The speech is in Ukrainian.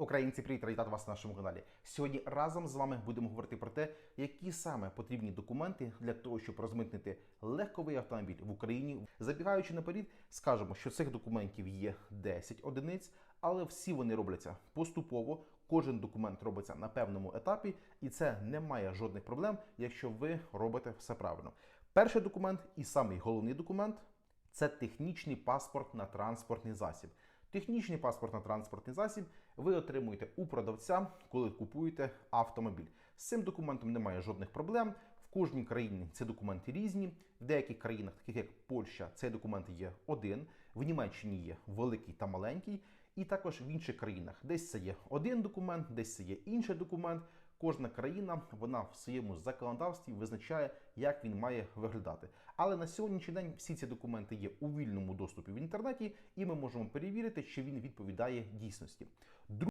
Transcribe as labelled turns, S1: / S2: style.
S1: Українці, привіт, вітати вас на нашому каналі. Сьогодні разом з вами будемо говорити про те, які саме потрібні документи для того, щоб розмитнити легковий автомобіль в Україні. Забігаючи наперед, скажемо, що цих документів є 10 одиниць, але всі вони робляться поступово. Кожен документ робиться на певному етапі, і це не має жодних проблем, якщо ви робите все правильно. Перший документ і самий головний документ це технічний паспорт на транспортний засіб. Технічний паспорт на транспортний засіб ви отримуєте у продавця, коли купуєте автомобіль. З цим документом немає жодних проблем. В кожній країні ці документи різні. В деяких країнах, таких як Польща, цей документ є один. В Німеччині є великий та маленький. І також в інших країнах десь це є один документ, десь це є інший документ. Кожна країна вона в своєму законодавстві визначає, як він має виглядати. Але на сьогоднішній день всі ці документи є у вільному доступі в інтернеті, і ми можемо перевірити, чи він відповідає дійсності.